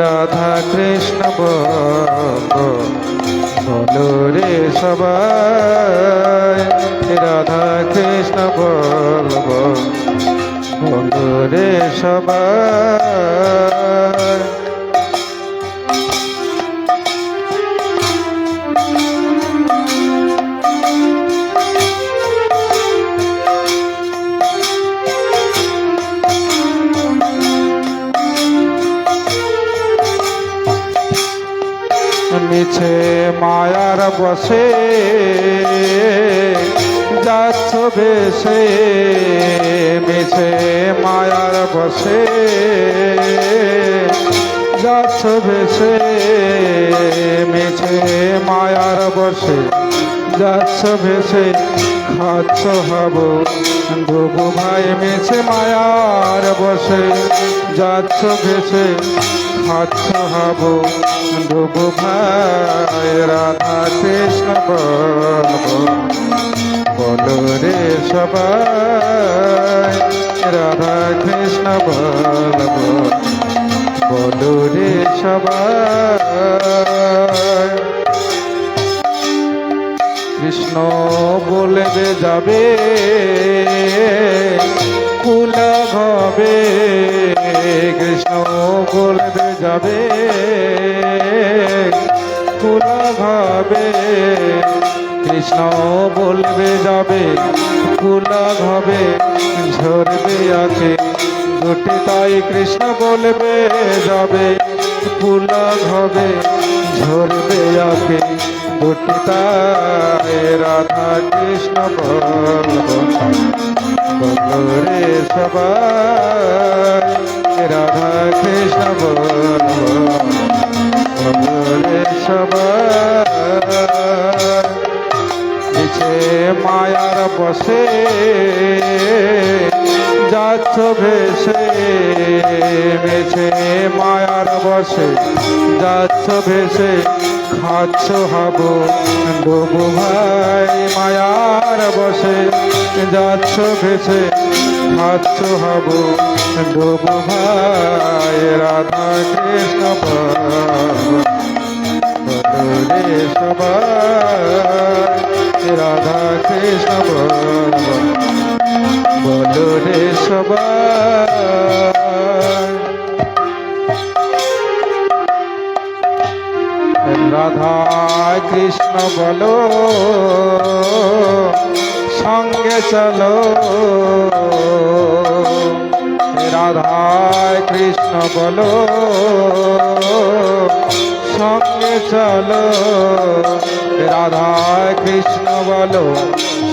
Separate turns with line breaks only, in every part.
রাধা কৃষ্ণ বলো রে সবাই। রাধা কৃষ্ণ বলব বলো রে সবাই। মিছে মায়ার বসে। যাচ্ছ বেশে মিছে মায়ার বসে। যাচ্ছ বেশে মিছে মায়ার বসে। যাচ্ছ ভেসে, খাচ্ছ হব। ডুবু ভাই মিছে মায়ার বসে। যাচ্ছ ভেসে, খাচ্ছ হব। ডুবু ভাই রাধা কৃষ্ণ বলো। রে সবাই রাধা কৃষ্ণ বলব বলো রে সবাই। কৃষ্ণ বলবে যাবে কুলা হবে কৃষ্ণ বলবে যাবে। কুলা হবে কৃষ্ণ বলবে যাবে। কুলা হবে ঝরবে আছে দুটি তাই কৃষ্ণ বলবে যাবে। কুলা হবে ঝরবে আকে দুটি তাই রাধা কৃষ্ণ বলব সবাই, রাধা কৃষ্ণ বলো সবাই। নিচে মায়ার বসে যাচ্ছ ভেসে মেছে মায়ার বসে যাচ্ছ ভেসে, খাচ্ছ হব। ডুবু ভাই মায়ার বসে যাচ্ছ ভেসে খাচ্ছ হব, ডুবু ভাই, রাধা কৃষ্ণ সবাই, রাধা কৃষ্ণ বলো রে সবাই। রাধা কৃষ্ণ বলো। সঙ্গে চলো। রাধায় কৃষ্ণ বলো। সঙ্গে চলো। রাধায় কৃষ্ণ বলো।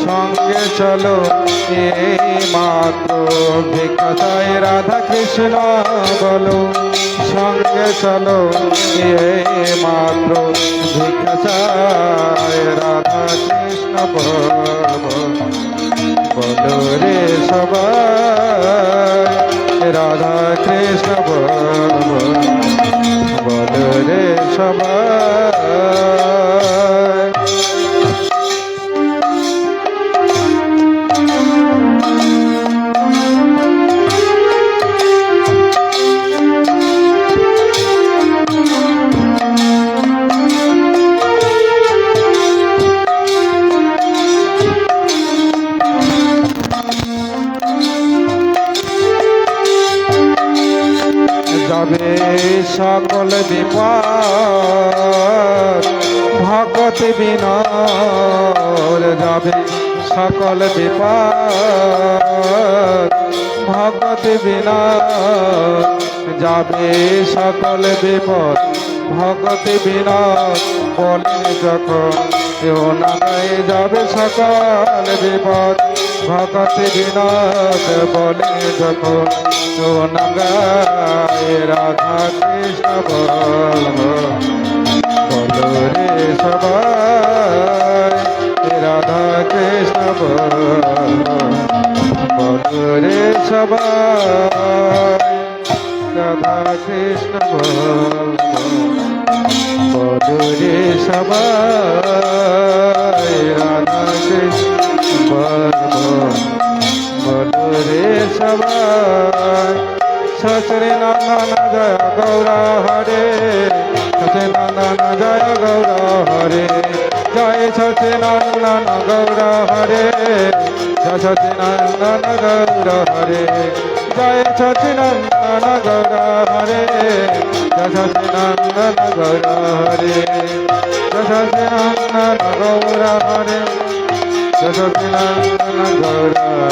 সঙ্গে চলো এই মাত্র ভিক্ষা চাই রাধা কৃষ্ণ বলো। সঙ্গে চলো এই মাত্র ভিক্ষা চাই রাধা কৃষ্ণ বলো রে সবাই রাধা কৃষ্ণ বলো রে সবাই। যাবে সকল বিপদ। ভগত বিনর যাবে সকল বিপদ। ভগত বিনর যাবে সকল বিপদ। ভগত বিনর বলে যখন কেউ যাবে সকল বিপদ। ভগত বিনদ বলে যখন সোনাগায় রাধা কৃষ্ণ বলব বলো রে সবাই রাধা কৃষ্ণ বলো রে সবাই, রাধা কৃষ্ণ বলো রে সবাই, রাধা কৃষ্ণ বলব বলো রে সবাই সচরে নন্দন জয় গৌর হরে সচে নন্দন জয় গৌর হরে জয় সচে নন্দন গৌর হরে জয় সচে নন্দন গৌর হরে জয় সচে নন্দন গৌর হরে জয় সচে নন্দন গৌর হরে জয় সচে নন্দন গৌর হরে জগবিনান্দন ধরা